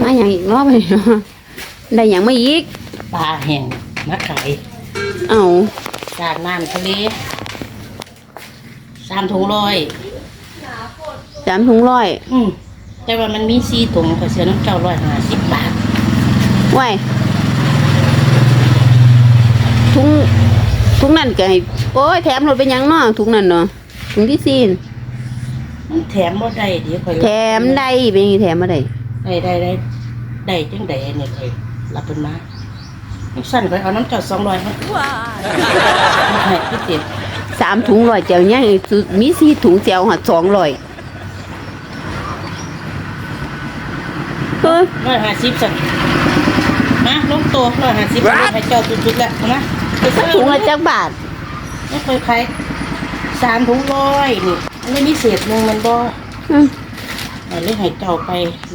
มาอย่างอีกรอบเลยเนาะได้อย่างไม่อีกปลาแห้งมาขายเอาจากน้ำทะเลสามถุงร้อยสามถุงร้อย อืมแต่ว่ามันมีสี่ถุงก็เสียน้ำเจ้าร้อยห้าสิบบาทไว้ถุงถุงนั่นก็ให้โอ้ยแถมรถเป็นหยังเนาะถุงนั่นเนาะถุงที่ซีน มันแถมบ่ได้เดี๋ยวค่อยแถมได้เป็นยังไงแถมมาได้ได้ได้ได้ได้จังได้เนี่ยค่อยรับเป็นมาจังสั้นค่อยเอาน้ำเจ้าสองร้อยมาให้พี่เจ็ดสามถุงร้อยเจียวยังอีกคือมีสี่ถุงเจียวหัดสองร้อยเออร้อยห้าสิบสักมาลงตัวร้อยห้าสิบให้เจ้าจุดๆแล้วนะไปสักซื้อถุงละจักบาทไม่เคยขายสามถุงร้อยนี่ อันนี้มีเศษหนึ่งมันบ่อืมอันนี้ให้เจ้าไป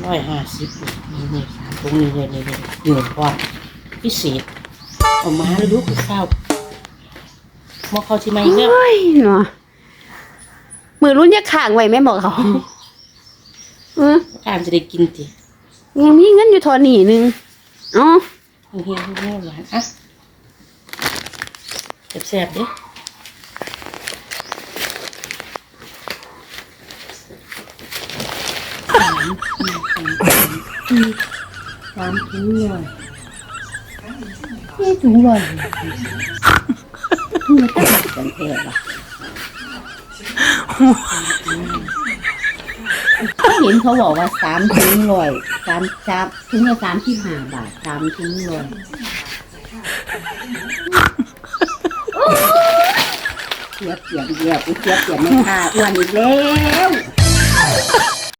ร้อยห้าสิบนี่นี่สามถุงนี่เลยนี่เลยเดือดพอพิเศษเอามาแล้วดูคือข้าวมอเขาที่มาอีกแล้วโอ้ยเนาะมือรุ่นจะข้างไว้แม่บอกเขาเออตามจะได้กินติยังมีเงินอยู่ทอนนี่หนึงเอ๋อเฮียเฮียหวานอะแซ่บๆเด้ สามถุงหน่อยนี่ถุงหน่อยนี่ตั้งกันเทศว่ะเห็นเขาบอกว่าสามถุงหน่อยสามสามถุงละสามที่ห้าบาทสามถุงหน่อยเสียบเสียบเดียวกูเสียบเสียบไม่ค่าอ้วนอีกแล้ว